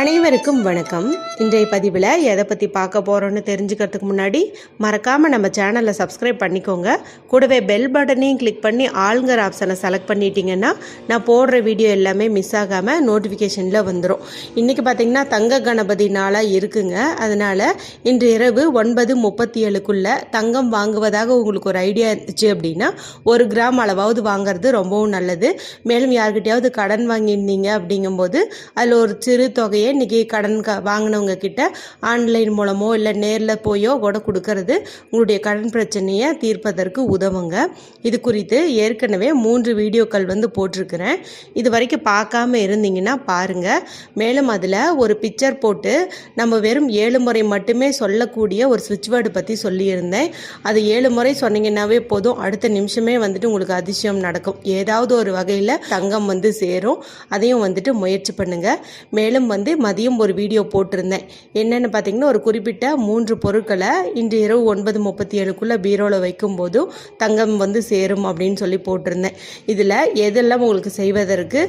அனைவருக்கும் வணக்கம். இன்றைய பதிவில் எதை பற்றி பார்க்க போகிறோன்னு தெரிஞ்சுக்கிறதுக்கு முன்னாடி மறக்காமல் நம்ம சேனலை சப்ஸ்கிரைப் பண்ணிக்கோங்க. கூடவே பெல் பட்டனையும் கிளிக் பண்ணி ஆளுங்கிற ஆப்ஷனை செலக்ட் பண்ணிட்டீங்கன்னா நான் போடுற வீடியோ எல்லாமே மிஸ் ஆகாமல் நோட்டிஃபிகேஷனில் வந்துடும் இன்றைக்கி பார்த்தீங்கன்னா தங்க கணபதி நாளாக இருக்குங்க. அதனால் இன்று இரவு ஒன்பது முப்பத்தி ஏழுக்குள்ளே தங்கம் வாங்குவதாக உங்களுக்கு ஒரு ஐடியா இருந்துச்சு அப்படின்னா ஒரு கிராம் அளவாவது வாங்குறது ரொம்பவும் நல்லது. மேலும் யார்கிட்டையாவது கடன் வாங்கியிருந்தீங்க அப்படிங்கும்போது அதில் ஒரு சிறு தொகையை இன்றைக்கி கடன் க வாங்கினவங்க கிட்ட ஆன்லைன் மூலமோ இல்லை நேரில் போயோ கூட கொடுக்கறது உங்களுடைய கடன் பிரச்சனையை தீர்ப்பதற்கு உதவுங்க. இது குறித்து ஏற்கனவே மூன்று வீடியோக்கள் வந்து போட்டிருக்கிறேன். இது வரைக்கும் பார்க்காம இருந்தீங்கன்னா பாருங்கள் மேலும் அதில் ஒரு பிக்சர் போட்டு நம்ம வெறும் ஏழு முறை மட்டுமே சொல்லக்கூடிய ஒரு சுவிட்ச் வேர்டு பற்றி சொல்லியிருந்தேன். அது ஏழு முறை சொன்னீங்கன்னாவே போதும். அடுத்த நிமிஷமே வந்துட்டு உங்களுக்கு அதிசயம் நடக்கும். ஏதாவது ஒரு வகையில் தங்கம் வந்து சேரும். அதையும் வந்துட்டு முயற்சி பண்ணுங்கள் மேலும் வந்து மதியம் ஒரு வீடியோ போட்டிருந்தேன். என்னென்னு பார்த்தீங்கன்னா ஒரு குறிப்பிட்ட மூன்று பொருட்களை இன்று இரவு ஒன்பது முப்பத்தி ஏழுக்குள்ளே பீரோவில் வைக்கும்போதும் தங்கம் வந்து சேரும் அப்படின்னு சொல்லி போட்டிருந்தேன். இதில் எதெல்லாம் உங்களுக்கு செய்வதற்கு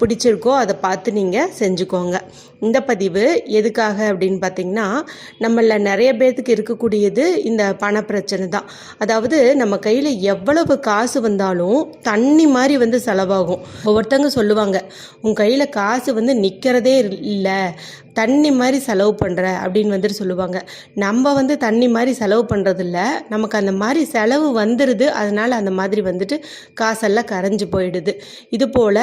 பிடிச்சிருக்கோ அதை பார்த்து நீங்கள் செஞ்சுக்கோங்க. இந்த பதிவு எதுக்காக அப்படின்னு பார்த்தீங்கன்னா நம்மளில் நிறைய பேர்த்துக்கு இருக்கக்கூடியது இந்த பண பிரச்சனை தான். அதாவது நம்ம கையில் எவ்வளவு காசு வந்தாலும் தண்ணி மாதிரி வந்து செலவாகும். ஒவ்வொருத்தவங்க சொல்லுவாங்க உன் கையில் காசு வந்து நிற்கிறதே இல்லை. தண்ணி மாதிரி செலவு பண்ணுற அப்படின்னு வந்துட்டு சொல்லுவாங்க. நம்ம வந்து தண்ணி மாதிரி செலவு பண்ணுறதில்ல நமக்கு அந்த மாதிரி செலவு வந்துடுது அதனால் அந்த மாதிரி வந்துட்டு காசெல்லாம் கரைஞ்சு போயிடுது. இது போல்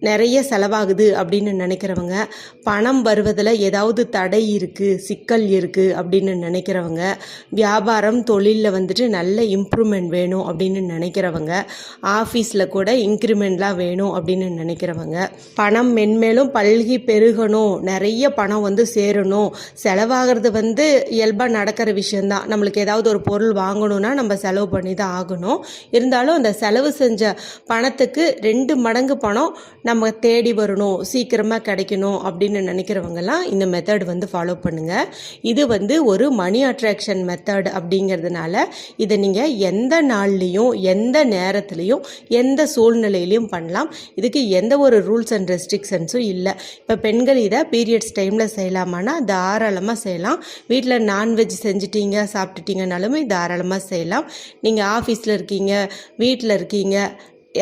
நிறைய செலவாகுது அப்படின்னு நினைக்கிறவங்க பணம் வருவதில் ஏதாவது தடை இருக்குது சிக்கல் இருக்குது அப்படின்னு நினைக்கிறவங்க வியாபாரம் தொழிலில் வந்துட்டு நல்ல இம்ப்ரூவ்மெண்ட் வேணும் அப்படின்னு நினைக்கிறவங்க ஆஃபீஸில் கூட இன்க்ரிமெண்ட்லாம் வேணும் அப்படின்னு நினைக்கிறவங்க பணம் மென்மேலும் பல்கி பெருகணும் நிறைய பணம் வந்து சேரணும் செலவாகிறது வந்து இயல்பாக நடக்கிற விஷயந்தான் நம்மளுக்கு ஏதாவது ஒரு பொருள் வாங்கணும்னா நம்ம செலவு பண்ணி தான் ஆகணும். இருந்தாலும் அந்த செலவு செஞ்ச பணத்துக்கு ரெண்டு மடங்கு பணம் நம்ம தேடி வரணும் சீக்கிரமாக கிடைக்கணும் அப்படின்னு நினைக்கிறவங்கலாம் இந்த மெத்தட் வந்து ஃபாலோ பண்ணுங்கள் இது வந்து ஒரு மணி அட்ராக்ஷன் மெத்தட் அப்படிங்கிறதுனால இதை நீங்கள் எந்த நாள்லேயும் எந்த நேரத்துலையும் எந்த சூழ்நிலையிலையும் பண்ணலாம். இதுக்கு எந்த ஒரு ரூல்ஸ் அண்ட் ரெஸ்ட்ரிக்ஷன்ஸும் இல்லை. இப்போ பெண்கள் இதை பீரியட்ஸ் டைமில் செய்யலாமான்னா தாராளமாக செய்யலாம். வீட்டில் நான்வெஜ் செஞ்சிட்டீங்க சாப்பிட்டுட்டீங்கனாலுமே தாராளமாக செய்யலாம். நீங்கள் ஆஃபீஸில் இருக்கீங்க வீட்டில் இருக்கீங்க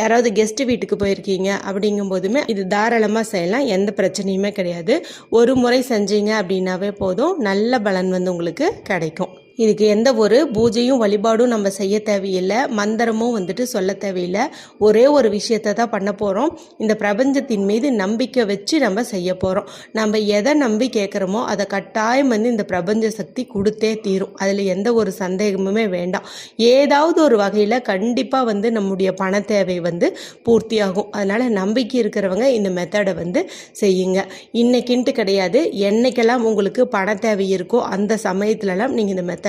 யாராவது கெஸ்ட் வீட்டுக்கு போயிருக்கீங்க அப்படிங்கும்போதுமே இது தாராளமாக செய்யலாம். எந்த பிரச்சனையுமே கிடையாது. ஒரு முறை செஞ்சீங்க அப்படின்னாவே போதும். நல்ல பலன் வந்து உங்களுக்கு கிடைக்கும். இதுக்கு எந்த ஒரு பூஜையும் வழிபாடும் நம்ம செய்ய தேவையில்லை. மந்திரமும் வந்துட்டு சொல்ல தேவையில்லை. ஒரே ஒரு விஷயத்தை தான் பண்ண போகிறோம் இந்த பிரபஞ்சத்தின் மீது நம்பிக்கை வச்சு நம்ம செய்ய போகிறோம் நம்ம எதை நம்பி கேட்குறோமோ அதை கட்டாயம் வந்து இந்த பிரபஞ்ச சக்தி கொடுத்தே தீரும். அதில் எந்த ஒரு சந்தேகமுமே வேண்டாம். ஏதாவது ஒரு வகையில் கண்டிப்பாக வந்து நம்முடைய பண தேவை வந்து பூர்த்தியாகும். அதனால் நம்பிக்கை இருக்கிறவங்க இந்த மெத்தடை வந்து செய்யுங்க. இன்னைக்குன்ட்டு கிடையாது. என்னைக்கெல்லாம் உங்களுக்கு பண தேவை இருக்கோ அந்த சமயத்துலலாம் நீங்கள் இந்த மெத்தடை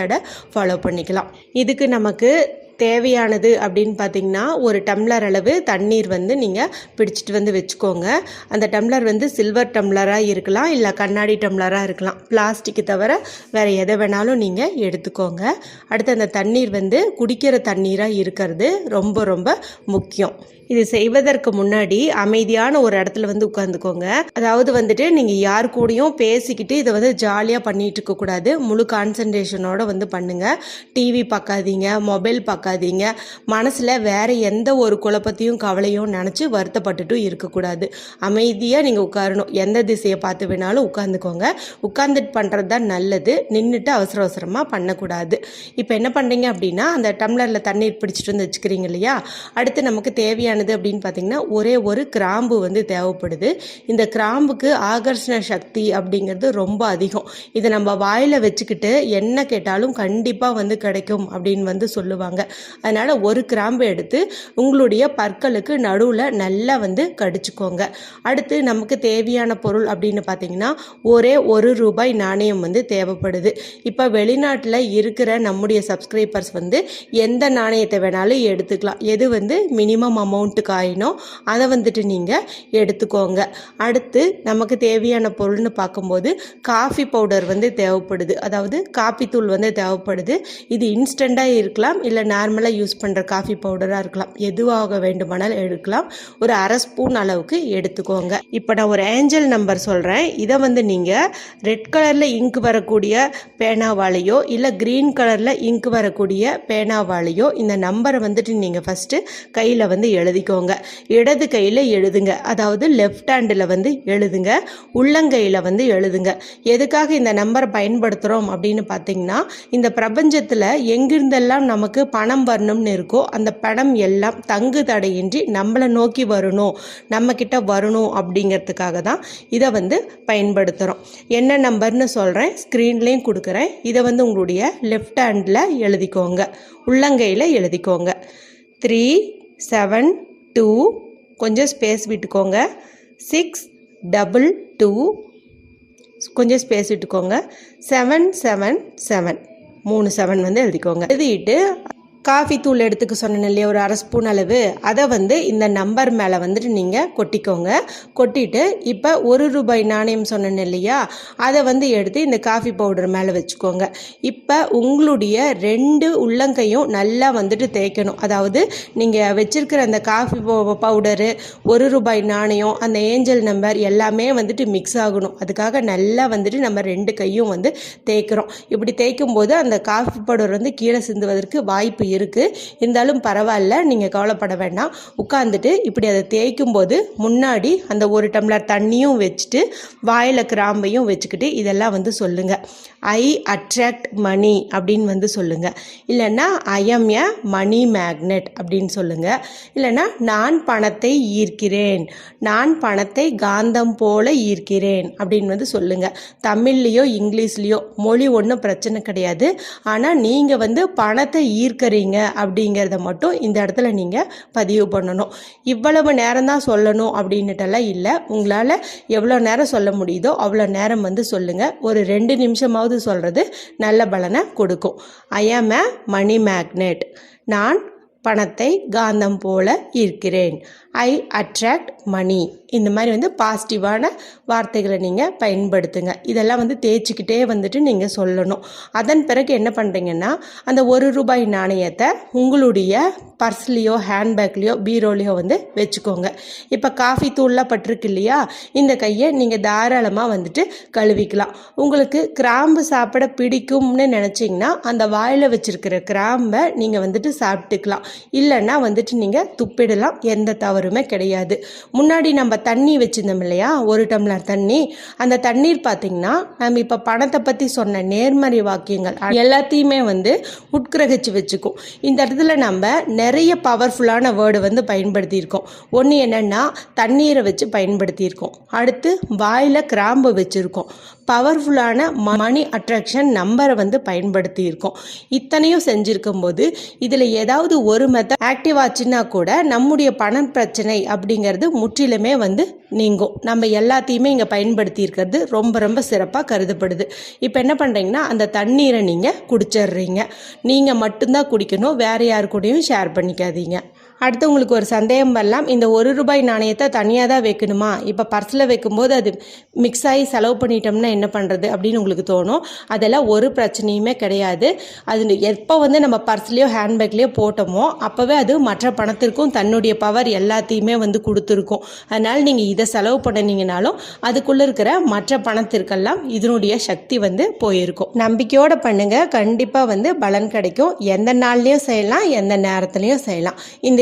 ஃபாலோ பண்ணிக்கலாம். இதுக்கு நமக்கு தேவையானது அப்படின்னு பார்த்தீங்கன்னா ஒரு டம்ளர் அளவு தண்ணீர் வந்து நீங்கள் பிடிச்சிட்டு வந்து வச்சுக்கோங்க. அந்த டம்ளர் வந்து சில்வர் டம்ளராக இருக்கலாம் இல்லை கண்ணாடி டம்ளராக இருக்கலாம். பிளாஸ்டிக்கு தவிர வேறு எதை வேணாலும் நீங்கள் எடுத்துக்கோங்க. அடுத்து அந்த தண்ணீர் வந்து குடிக்கிற தண்ணீராக இருக்கிறது ரொம்ப ரொம்ப முக்கியம். இது செய்வதற்கு முன்னாடி அமைதியான ஒரு இடத்துல வந்து உட்காந்துக்கோங்க அதாவது வந்துட்டு நீங்கள் யார் கூடயும் பேசிக்கிட்டு இதை வந்து ஜாலியாக பண்ணிட்டு இருக்கக்கூடாது முழு கான்சன்ட்ரேஷனோட வந்து பண்ணுங்க. டிவி பார்க்காதீங்க மொபைல் பார்க்காதீங்க. மனசில் வேற எந்த ஒரு குழப்பத்தையும் கவலையும் நினச்சி வருத்தப்பட்டுட்டும் இருக்கக்கூடாது அமைதியாக நீங்கள் உட்காரணும். எந்த திசையை பார்த்து வேணாலும் உட்காந்துக்கோங்க உட்காந்துட்டு பண்ணுறது தான் நல்லது. நின்றுட்டு அவசர அவசரமாக பண்ணக்கூடாது. இப்போ என்ன பண்ணுறீங்க அப்படின்னா அந்த டம்ளரில் தண்ணீர் பிடிச்சிட்டு வந்து வச்சுக்கிறீங்க இல்லையா? அடுத்து நமக்கு தேவையான தேவையானது அப்படின்னு பார்த்தீங்கன்னா ஒரே ஒரு கிராம்பு வந்து தேவைப்படுது. இந்த கிராம்புக்கு ஆகர்ஷண சக்தி அப்படிங்கிறது ரொம்ப அதிகம். இதை நம்ம வாயில் வச்சுக்கிட்டு என்ன கேட்டாலும் கண்டிப்பாக வந்து கிடைக்கும் அப்படின்னு வந்து சொல்லுவாங்க. அதனால் ஒரு கிராம்பு எடுத்து உங்களுடைய பற்களுக்கு நடுவில் நல்லா வந்து கடிச்சுக்கோங்க. அடுத்து நமக்கு தேவையான பொருள் அப்படின்னு பார்த்தீங்கன்னா ஒரே ஒரு ரூபாய் நாணயம் வந்து தேவைப்படுது. இப்போ வெளிநாட்டில் இருக்கிற நம்முடைய சப்ஸ்கிரைபர்ஸ் வந்து எந்த நாணயத்தை வேணாலும் எடுத்துக்கலாம். எது வந்து மினிமம் அமௌண்ட்டு காயினோ அதை வந்துட்டு நீங்கள் எடுத்துக்கோங்க. அடுத்து நமக்கு தேவையான பொருள்னு பார்க்கும்போது காஃபி பவுடர் வந்து தேவைப்படுது. அதாவது காஃபித்தூள் தூள் வந்து தேவைப்படுது. இது இன்ஸ்டண்ட்டாக இருக்கலாம். இல்லை நார்மலாக யூஸ் பண்ணுற காஃபி பவுடராக இருக்கலாம். எதுவாக வேண்டுமானாலும் எடுக்கலாம். ஒரு அரை ஸ்பூன் அளவுக்கு எடுத்துக்கோங்க. இப்போ நான் ஒரு ஏஞ்சல் நம்பர் சொல்கிறேன் இதை வந்து நீங்கள் ரெட் கலரில் இங்கு வரக்கூடிய பேனாவாலேயோ இல்லை க்ரீன் கலரில் இங்கு வரக்கூடிய பேனாவாலேயோ இந்த நம்பரை வந்துட்டு நீங்கள் ஃபஸ்ட்டு கையில் வந்து எழுது எழுதிக்கோங்க. இடது கையில் எழுதுங்க. அதாவது லெஃப்ட் ஹேண்டில் வந்து எழுதுங்க. உள்ளங்கையில் வந்து எழுதுங்க. எதுக்காக இந்த நம்பரை பயன்படுத்துகிறோம் அப்படின்னு பார்த்தீங்கன்னா இந்த பிரபஞ்சத்தில் எங்கிருந்தெல்லாம் நமக்கு பணம் வரணும்னு இருக்கோ அந்த பணம் எல்லாம் தங்கு தடையின்றி நம்மளை நோக்கி வரணும். நம்மக்கிட்ட வரணும் அப்படிங்கிறதுக்காக தான் இதை வந்து பயன்படுத்துகிறோம் என்ன நம்பர்னு சொல்கிறேன் ஸ்க்ரீன்லேயும் கொடுக்குறேன். இதை வந்து உங்களுடைய லெஃப்ட் ஹேண்டில் எழுதிக்கோங்க. உள்ளங்கையில் எழுதிக்கோங்க. த்ரீ செவன் டூ கொஞ்சம் ஸ்பேஸ் விட்டுக்கோங்க. சிக்ஸ் டபுள் டூ கொஞ்சம் ஸ்பேஸ் விட்டுக்கோங்க. செவன் செவன் செவன் மூணு செவன் வந்து எழுதிக்கோங்க. எழுதிட்டு காஃபி தூள் எடுத்துக்க சொன்னேன் இல்லையா ஒரு அரை ஸ்பூன் அளவு. அதை வந்து இந்த நம்பர் மேலே வந்துட்டு நீங்கள் கொட்டிக்கோங்க. கொட்டிட்டு இப்போ ஒரு ரூபாய் நாணயம் சொன்னேன் இல்லையா அதை வந்து எடுத்து இந்த காஃபி பவுடர் மேலே வச்சுக்கோங்க. இப்போ உங்களுடைய ரெண்டு உள்ளங்கையும் நல்லா வந்துட்டு தேய்க்கணும். அதாவது நீங்கள் வச்சுருக்கிற அந்த காஃபி பவுடரு ஒரு ரூபாய் நாணயம் அந்த ஏஞ்சல் நம்பர் எல்லாமே வந்துட்டு மிக்ஸ் ஆகணும். அதுக்காக நல்லா வந்துட்டு நம்ம ரெண்டு கையும் வந்து தேய்க்கிறோம். இப்படி தேய்க்கும் போது அந்த காஃபி பவுடர் வந்து கீழே சிந்துவதற்கு வாய்ப்பு இருக்குது இருந்தாலும் பரவாயில்ல நீங்கள் கவலைப்பட வேண்டாம். உட்காந்துட்டு இப்படி அதை தேய்க்கும் போது முன்னாடி அந்த ஒரு டம்ளர் தண்ணியும் வச்சுட்டு வாயில் கிராம்பையும் வச்சுக்கிட்டு இதெல்லாம் வந்து சொல்லுங்கள் ஐ அட்ராக்ட் மணி அப்படின்னு வந்து சொல்லுங்கள் இல்லைன்னா I am a money magnet அப்படின்னு சொல்லுங்கள் இல்லைன்னா நான் பணத்தை ஈர்க்கிறேன். நான் பணத்தை காந்தம் போல ஈர்க்கிறேன் அப்படின்னு வந்து சொல்லுங்கள் தமிழ்லேயோ இங்கிலீஷ்லேயோ மொழி ஒன்றும் பிரச்சனை கிடையாது. ஆனால் நீங்கள் வந்து பணத்தை ஈர்க்கிறீங்க. அப்படிங்கிறத மட்டும் இந்த இடத்துல நீங்கள் பதிவு பண்ணணும். இவ்வளவு நேரம் தான் சொல்லணும் அப்படின்னுட்டெல்லாம் இல்லை. உங்களால் எவ்வளோ நேரம் சொல்ல முடியுதோ அவ்வளோ நேரம் வந்து சொல்லுங்கள் ஒரு ரெண்டு நிமிஷமாவது சொல்கிறது நல்ல பலனை கொடுக்கும். ஐ ஆம் அ மணி மேக்னெட் நான் பணத்தை காந்தம் போல ஈர்க்கிறேன் ஐ அட்ராக்ட் மணி இந்த மாதிரி வந்து பாசிட்டிவான வார்த்தைகளை நீங்கள் பயன்படுத்துங்க. இதெல்லாம் வந்து தேய்ச்சிக்கிட்டே வந்துட்டு நீங்கள் சொல்லணும். அதன் பிறகு என்ன பண்ணுறீங்கன்னா அந்த ஒரு ரூபாய் நாணயத்தை உங்களுடைய பர்ஸ்லேயோ ஹேண்ட்பேக்லேயோ பீரோலேயோ வந்து வச்சுக்கோங்க. இப்போ காஃபி தூள்லாம் பட்டிருக்கு இல்லையா? இந்த கையை நீங்கள் தாராளமாக வந்துட்டு கழுவிக்கலாம். உங்களுக்கு கிராம்பு சாப்பிட பிடிக்கும்னு நினச்சிங்கன்னா அந்த வாயில் வச்சுருக்கிற கிராம்பை நீங்கள் வந்துட்டு சாப்பிட்டுக்கலாம். இல்லைன்னா வந்துட்டு நீங்கள் துப்பிடலாம். எந்த தவறுமே கிடையாது. முன்னாடி நம்ம தண்ணி வச்சுருந்தோம் இல்லையா? ஒரு டம்ளர் தண்ணி. அந்த தண்ணீர் பார்த்திங்கன்னா நம்ம இப்போ பணத்தை பற்றி சொன்ன நேர்மறை வாக்கியங்கள் எல்லாத்தையுமே வந்து உட்கிரகிச்சு வச்சுக்கும். இந்த இடத்துல நம்ம நிறைய பவர்ஃபுல்லான வேர்டு வந்து பயன்படுத்தியிருக்கோம். ஒன்று என்னென்னா தண்ணீரை வச்சு பயன்படுத்தியிருக்கோம். அடுத்து வாயில் கிராம்பு வச்சுருக்கோம். பவர்ஃபுல்லான மணி அட்ராக்ஷன் நம்பரை வந்து பயன்படுத்தியிருக்கோம். இத்தனையும் செஞ்சுருக்கும் போது இதில் ஏதாவது ஒரு மெத்தட் ஆக்டிவ் ஆச்சுன்னா கூட நம்முடைய பண பிரச்சனை அப்படிங்கிறது முற்றிலுமே வந்து வந்து நீங்கும். நம்ம எல்லாத்தையுமே இங்கே பயன்படுத்தியிருக்கிறது ரொம்ப ரொம்ப சிறப்பாக கருதப்படுது. இப்போ என்ன பண்ணுறீங்கன்னா அந்த தண்ணீரை நீங்கள் குடிச்சிடுறீங்க நீங்கள் மட்டும்தான் குடிக்கணும் வேறு யாரு கூடயும் ஷேர் பண்ணிக்காதீங்க. அடுத்து உங்களுக்கு ஒரு சந்தேகம் வரலாம். இந்த ஒரு ரூபாய் நாணயத்தை தனியாக தான் வைக்கணுமா? இப்போ பர்ஸில் வைக்கும்போது அது மிக்ஸ் ஆகி செலவு பண்ணிட்டோம்னா என்ன பண்ணுறது அப்படின்னு உங்களுக்கு தோணும். அதெல்லாம் ஒரு பிரச்சனையுமே கிடையாது. அது எப்போ வந்து நம்ம பர்ஸ்லேயோ ஹேண்ட்பேக்லேயோ போட்டோமோ அப்போவே அது மற்ற பணத்திற்கும் தன்னுடைய பவர் எல்லாத்தையுமே வந்து கொடுத்துருக்கும். அதனால் நீங்கள் இதை செலவு பண்ணினீங்கனாலும் அதுக்குள்ளே இருக்கிற மற்ற பணத்திற்கெல்லாம் இதனுடைய சக்தி வந்து போயிருக்கும். நம்பிக்கையோடு பண்ணுங்கள் கண்டிப்பாக வந்து பலன் கிடைக்கும். எந்த நாள்லேயும் செய்யலாம் எந்த நேரத்துலையும் செய்யலாம். இந்த